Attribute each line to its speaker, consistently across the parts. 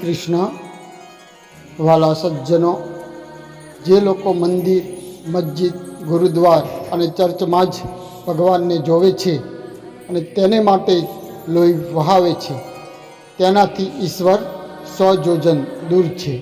Speaker 1: શ્રી વાલા સજ્જનો, જે લોકો મંદિર, મસ્જિદ, ગુરુદ્વાર અને ચર્ચમાં જ ભગવાનને જોવે છે અને તેને માટે લોહી વહાવે છે. તેનાથી ઈશ્વર સો દૂર છે.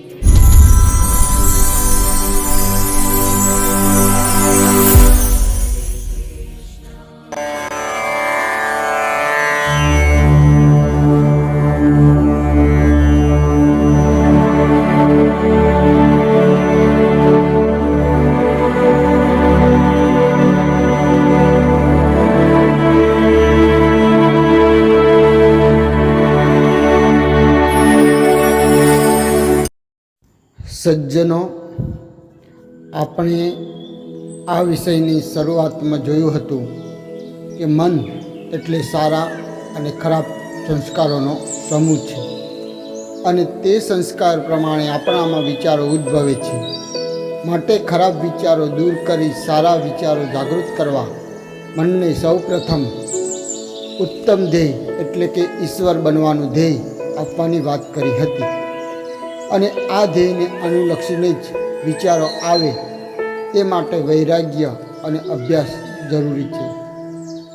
Speaker 1: સજ્જનો, આપણે આ વિષયની શરૂઆતમાં જોયું હતું કે મન એટલે સારા અને ખરાબ સંસ્કારોનો સમૂહ છે. અને તે સંસ્કાર પ્રમાણે આપણામાં વિચારો ઉદ્ભવે છે. માટે ખરાબ વિચારો દૂર કરી સારા વિચારો જાગૃત કરવા મનને સૌપ્રથમ ઉત્તમ ધ્યેય એટલે કે ઈશ્વર બનવાનું ધ્યેય આપવાની વાત કરી હતી. અને આ ધ્યેયને અનુલક્ષીને જ વિચારો આવે તે માટે વૈરાગ્ય અને અભ્યાસ જરૂરી છે.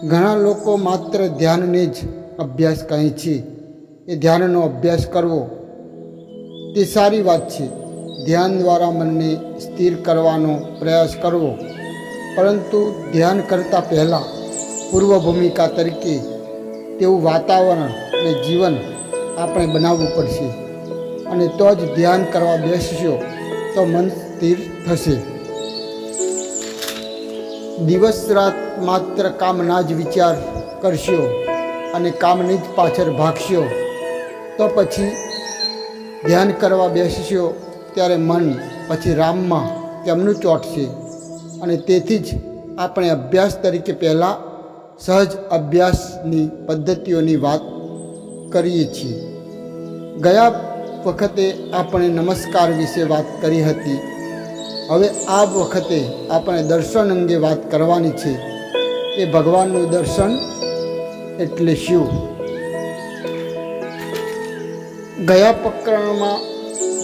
Speaker 1: ઘણા લોકો માત્ર ધ્યાનને જ અભ્યાસ કહે છે. એ ધ્યાનનો અભ્યાસ કરવો તે સારી વાત છે. ધ્યાન દ્વારા મનને સ્થિર કરવાનો પ્રયાસ કરવો. પરંતુ ધ્યાન કરતાં પહેલાં પૂર્વ ભૂમિકા તરીકે તેવું વાતાવરણ અને જીવન આપણે બનાવવું પડશે. અને તો જ ધ્યાન કરવા બેસશો તો મન સ્થિર થશે. દિવસ રાત માત્ર કામના જ વિચાર કરશો અને કામની જ પાછળ ભાગશો. તો પછી ધ્યાન કરવા બેસશો ત્યારે મન પછી રામમાં તેમનું ચોંટશે અને તેથી જ આપણે અભ્યાસ તરીકે પહેલાં સહજ અભ્યાસની પદ્ધતિઓની વાત કરીએ છીએ. ગયા વખતે આપણે નમસ્કાર વિશે વાત કરી હતી. હવે આ વખતે આપણે દર્શન અંગે વાત કરવાની છે. એ ભગવાનનું દર્શન એટલે શિવ ગયા પ્રકરણમાં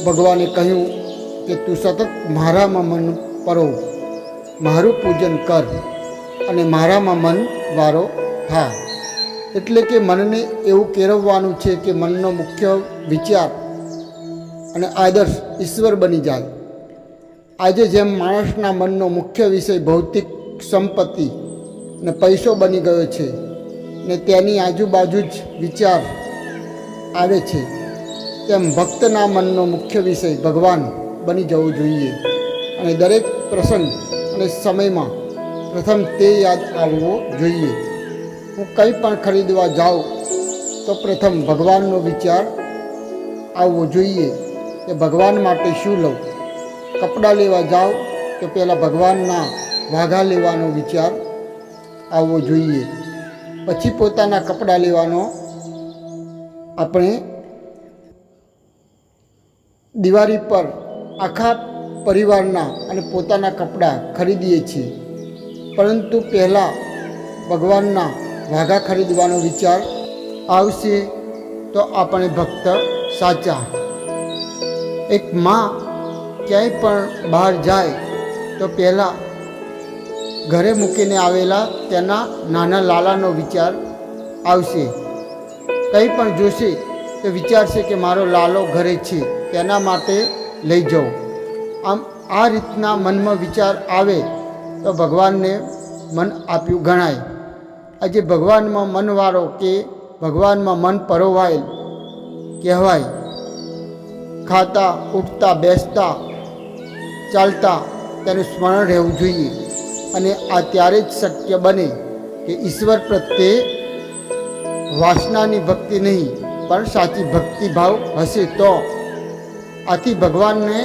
Speaker 1: ભગવાને કહ્યું કે તું સતત મારામાં મન પરો, મારું પૂજન કર અને મારામાં મન વારો થા. એટલે કે મનને એવું કેળવવાનું છે કે મનનો મુખ્ય વિચાર અને આદર્શ ઈશ્વર બની જાય. આજે જેમ માણસના મનનો મુખ્ય વિષય ભૌતિક સંપત્તિ ને પૈસો બની ગયો છે ને તેની આજુબાજુ જ વિચાર આવે છે. તેમ ભક્તના મનનો મુખ્ય વિષય ભગવાન બની જવું જોઈએ. અને દરેક પ્રસંગ અને સમયમાં પ્રથમ તે યાદ આવવો જોઈએ. હું કંઈ પણ ખરીદવા જાઉં, તો પ્રથમ ભગવાનનો વિચાર આવવો જોઈએ કે ભગવાન માટે શું લઉં? કપડાં લેવા જાઓ તો પહેલાં ભગવાનના વાઘા લેવાનો વિચાર આવવો જોઈએ? પછી પોતાના કપડાં લેવાનો આપણે દિવાળી પર આખા પરિવારના અને પોતાના કપડાં ખરીદીએ છીએ. પરંતુ પહેલાં ભગવાનના વાઘા ખરીદવાનો વિચાર આવશે તો આપણે ભક્ત સાચા. એક માં ક્યાંય પણ બહાર જાય તો પહેલાં ઘરે મૂકીને આવેલા તેના નાના લાલાનો વિચાર આવશે. કંઈ પણ જોશે તો વિચારશે કે મારો લાલો ઘરે છે, તેના માટે લઈ જાઉં. આમ આ રીતના મનમાં વિચાર આવે તો ભગવાનને મન આપ્યું ગણાય. આજે ભગવાનમાં મનવાળો કે ભગવાનમાં મન પરોવાયેલ કહેવાય. ખાતા, ઉઠતા, બેસતા, ચાલતા તેનું સ્મરણ રહેવું જોઈએ. અને આ ત્યારે જ શક્ય બને કે ઈશ્વર પ્રત્યે વાસનાની ભક્તિ નહીં પણ સાચી ભક્તિભાવ હશે તો આથી ભગવાનને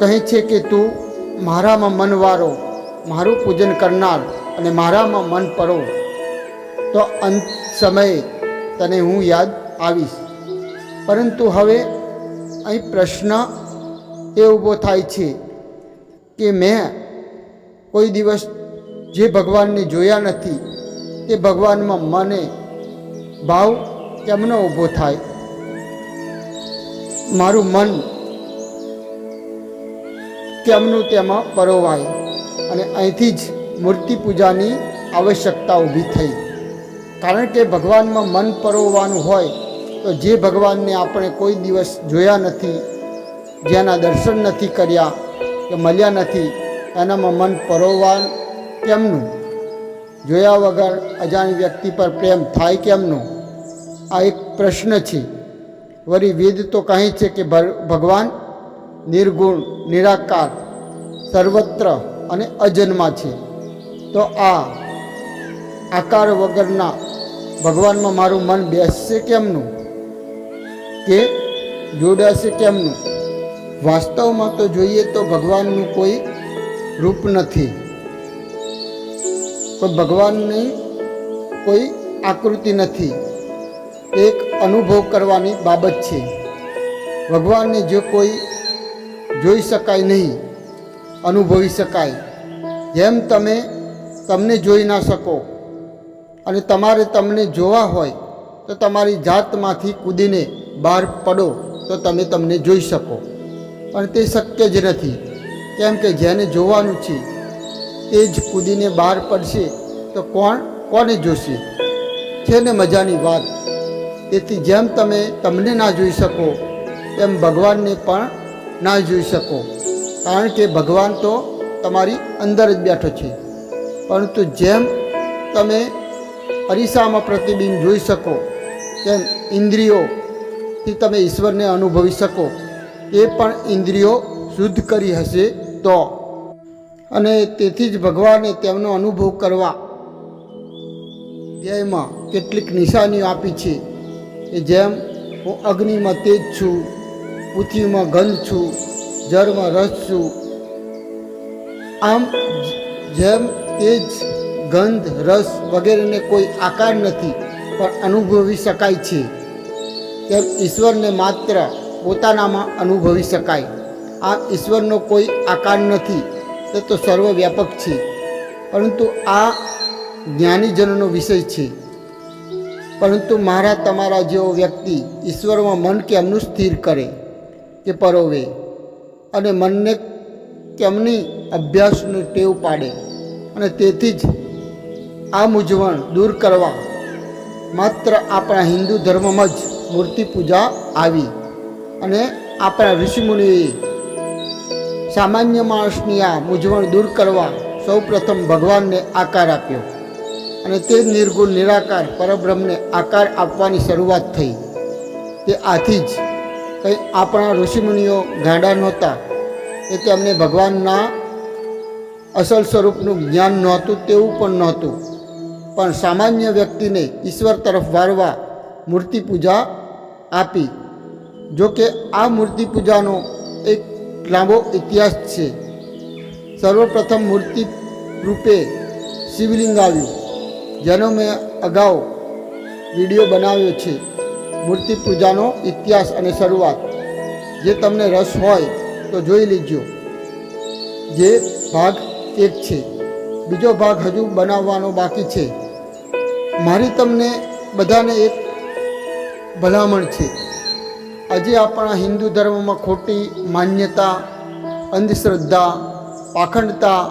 Speaker 1: કહે છે કે તું મારામાં મનવારો મારું પૂજન કરનાર અને મારામાં મન પરો. તો અંત સમયે તને હું યાદ આવીશ. પરંતુ હવે અહીં પ્રશ્ન એ ઊભો થાય છે કે મેં કોઈ દિવસ જે ભગવાનને જોયા નથી, તે ભગવાનમાં મને ભાવ એમનો ઊભો થાય. મારું મન તેમનું તેમાં પરોવાય અને અહીંથી જ મૂર્તિ પૂજાની આવશ્યકતા ઊભી થઈ. કારણ કે ભગવાનમાં મન પરોવવાનું હોય તો જે ભગવાનને આપણે કોઈ દિવસ જોયા નથી, જેના દર્શન નથી કર્યા, કે મળ્યા નથી, એનામાં મન પરોવવા કેમનું? જોયા વગર અજાણી વ્યક્તિ પર પ્રેમ થાય કેમનો? આ એક પ્રશ્ન છે. વળી વેદ તો કહે છે કે ભગવાન નિર્ગુણ, નિરાકાર, સર્વત્ર અને અજન્મા છે. તો આ આકાર વગરના ભગવાનમાં મારું મન બેસશે કેમનું? કે જોડાશે કેમનું? વાસ્તવમાં તો જોઈએ તો ભગવાનનું કોઈ રૂપ નથી. કોઈ ભગવાનની કોઈ આકૃતિ નથી. એક અનુભવ કરવાની બાબત છે. ભગવાનને જો કોઈ જોઈ શકાય નહીં, અનુભવી શકાય. જેમ તમે તમને જોઈ ના શકો અને તમારે તમને જોવા હોય, તો તમારી જાતમાંથી કૂદીને બહાર પડો, તો તમે તમને જોઈ શકો. પણ તે શક્ય જ નથી. કેમ કે જેને જોવાનું છે, તે જ કૂદીને બહાર પડશે, તો કોણ, કોને જોશે? છે ને મજાની વાત. તેથી જેમ તમે તમને ના જોઈ શકો, તેમ ભગવાનને પણ ના જોઈ શકો. કારણ કે ભગવાન તો તમારી અંદર જ બેઠો છે. પરંતુ જેમ તમે અરીસામાં પ્રતિબિંબ જોઈ શકો, તેમ ઇન્દ્રિયોથી તમે ઈશ્વરને અનુભવી શકો, એ પણ ઇન્દ્રિયો શુદ્ધ કરી હશે તો. અને તેથી જ ભગવાને તેમનો અનુભવ કરવા ધ્યેયમાં કેટલીક નિશાનીઓ આપી છે. કે જેમ હું અગ્નિમાં તેજ છું, પૃથ્વીમાં ગંધ છું જળમાં રસ છું, આમ જેમ તેજ, ગંધ, રસ વગેરેને કોઈ આકાર નથી, પણ અનુભવી શકાય છે. તેમ ઈશ્વરને માત્ર પોતાનામાં અનુભવી શકાય. આ ઈશ્વરનો કોઈ આકાર નથી, તે તો સર્વવ્યાપક છે. પરંતુ આ જ્ઞાનીજનોનો વિષય છે. પરંતુ મારા તમારા જેવો વ્યક્તિ ઈશ્વરમાં મન કેમનું સ્થિર કરે કે પરોવે? અને મનને કેમની અભ્યાસનું ટેવ પાડે? અને તેથી જ આ મૂંઝવણ દૂર કરવા માત્ર આપણા હિન્દુ ધર્મમાં જ મૂર્તિ પૂજા આવી. અને આપણા ઋષિમુનિએ સામાન્ય માણસની આ મૂંઝવણ દૂર કરવા સૌપ્રથમ ભગવાનને આકાર આપ્યો. અને તે નિર્ગુણ, નિરાકાર, પરબ્રહ્મને આકાર આપવાની શરૂઆત થઈ. તે આથી જ કંઈ આપણા ઋષિમુનિઓ ગાંડા નહોતા. એ તેમને ભગવાનના અસલ સ્વરૂપનું જ્ઞાન નહોતું, તેવું પણ નહોતું. પણ સામાન્ય વ્યક્તિને ઈશ્વર તરફ વાળવા મૂર્તિ પૂજા આપી. જો કે આ મૂર્તિ પૂજાનો એક લાંબો ઇતિહાસ છે. સર્વપ્રથમ મૂર્તિ રૂપે શિવલિંગ આવ્યું. જેનો મેં અગાઉ વીડિયો બનાવ્યો છે. મૂર્તિ પૂજાનો ઇતિહાસ અને શરૂઆત. જે તમને રસ હોય તો જોઈ લેજો. જે ભાગ એક છે. બીજો ભાગ હજુ બનાવવાનો બાકી છે. મારી તમને બધાને એક ભલામણ છે. આજે આપણા હિન્દુ ધર્મમાં ખોટી માન્યતા, અંધશ્રદ્ધા, પાખંડતા,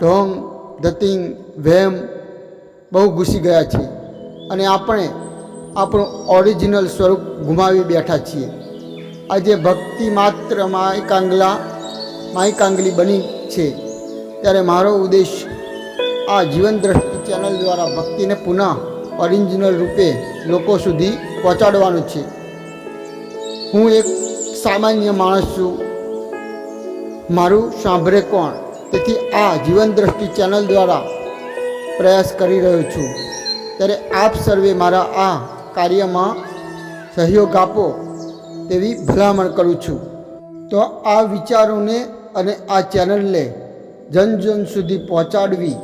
Speaker 1: ઢોંગ ધતિંગ વહેમ બહુ ઘૂસી ગયા છે અને આપણે આપણું ઓરિજિનલ સ્વરૂપ ગુમાવી બેઠા છીએ. આજે ભક્તિ માત્ર માય કાંગલા, માય કાંગલી બની છે. ત્યારે મારો ઉદ્દેશ આ જીવન દ્રષ્ટિ ચેનલ દ્વારા ભક્તિને પુનઃ ઓરિજિનલ રૂપે લોકો સુધી પહોંચાડવાનું છે. હું એક સામાન્ય માણસ છું. મારું સાંભળે કોણ? તેથી આ જીવન દ્રષ્ટિ ચેનલ દ્વારા પ્રયાસ કરી રહ્યો છું. ત્યારે આપ સર્વે મારા આ કાર્યમાં સહયોગ આપો તેવી ભલામણ કરું છું. તો આ વિચારોને અને આ ચેનલને જન જન સુધી પહોંચાડવી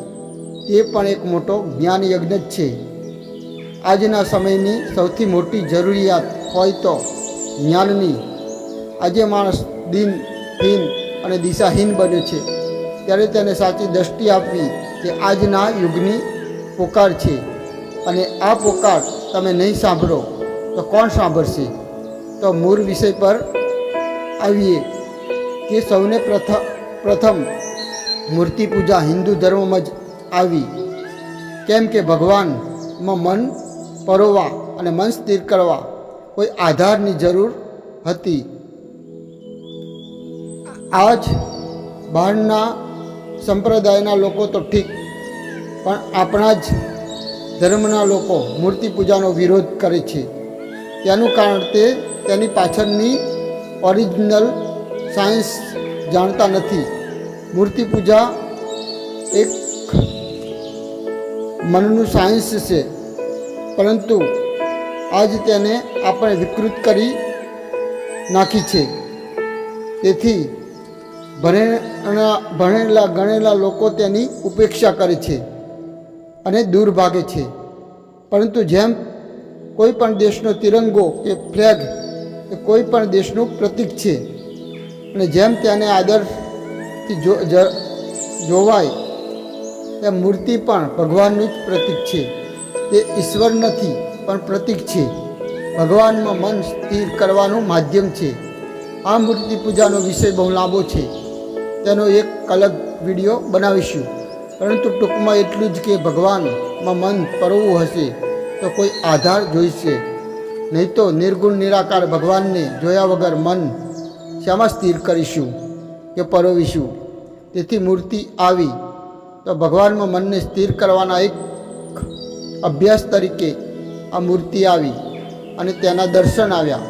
Speaker 1: તે પણ એક મોટો જ્ઞાન યજ્ઞ જ છે. આજના સમયની સૌથી મોટી જરૂરિયાત હોય તો જ્ઞાનની. આજે માણસ દિનહીન અને દિશાહીન બન્યો છે. ત્યારે તેને સાચી દ્રષ્ટિ આપવી તે આજના યુગની પોકાર છે અને આ પોકાર તમે નહીં સાંભળો, તો કોણ સાંભળશે? તો મૂળ વિષય પર આવીએ કે સૌને પ્રથમ પ્રથમ મૂર્તિ પૂજા હિન્દુ ધર્મમાં જ આવી. કેમ કે ભગવાનમાં મન પરોવા અને મન સ્થિર કરવા કોઈ આધારની જરૂર હતી. આજ બહારના સંપ્રદાયના લોકો તો ઠીક, પણ આપણા જ ધર્મના લોકો મૂર્તિ પૂજાનો વિરોધ કરે છે. તેનું કારણ તે, તેની પાછળની ઓરિજિનલ સાયન્સ જાણતા નથી. મૂર્તિ પૂજા એક મનનું સાયન્સ છે, પરંતુ આજ તેને આપણે વિકૃત કરી નાખી છે. તેથી ભણેલા ભણેલા, ગણેલા લોકો તેની ઉપેક્ષા કરે છે અને દૂર ભાગે છે. પરંતુ જેમ કોઈ પણ દેશનો તિરંગો કે ફ્લેગ એ કોઈ પણ દેશનું પ્રતીક છે અને જેમ તેને આદરથી જોવાય તેમ મૂર્તિ પણ ભગવાનનું જ પ્રતીક છે. તે ઈશ્વર નથી, પણ પ્રતીક છે. ભગવાનમાં મન સ્થિર કરવાનું માધ્યમ છે. આ મૂર્તિ પૂજાનો વિષય બહુ લાંબો છે. તેનો એક અલગ વીડિયો બનાવીશું. પરંતુ ટૂંકમાં એટલું જ કે ભગવાનમાં મન પરવું હશે તો કોઈ આધાર જોઈશે. નહીં તો નિર્ગુણ નિરાકાર ભગવાનને જોયા વગર મન શામાં સ્થિર કરીશું કે પરોવીશું. તેથી મૂર્તિ આવી તો ભગવાનમાં મનને સ્થિર કરવાના એક અભ્યાસ તરીકે આ મૂર્તિ આવી અને તેના દર્શન આવ્યા.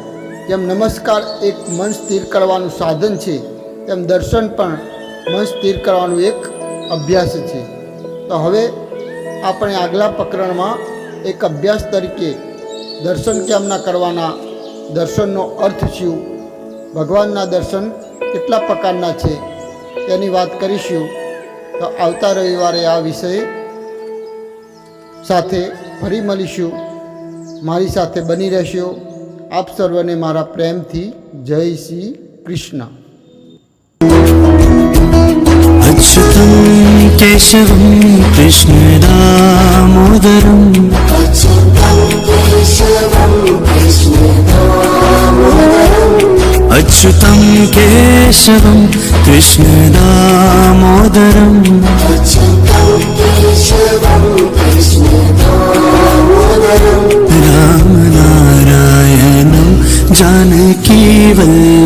Speaker 1: જેમ નમસ્કાર એક મન સ્થિર કરવાનું સાધન છે તેમ દર્શન પણ મન સ્થિર કરવાનું એક અભ્યાસ છે. તો હવે આપણે આગલા પ્રકરણમાં એક અભ્યાસ તરીકે દર્શન કેમના કરવાના દર્શનનો અર્થ શું? ભગવાનના દર્શન કેટલા પ્રકારના છે તેની વાત કરીશું. તો આવતા રવિવારે આ વિષય સાથે ફરી મળીશું. મારી સાથે બની રહેશો આપ સર્વને મારા પ્રેમથી જય શ્રી કૃષ્ણ.
Speaker 2: अच्युतं केशवं कृष्णदामोदरम् अच्युतं केशवं कृष्णदामोदरम् रामनारायणं जानकीवल्लभम्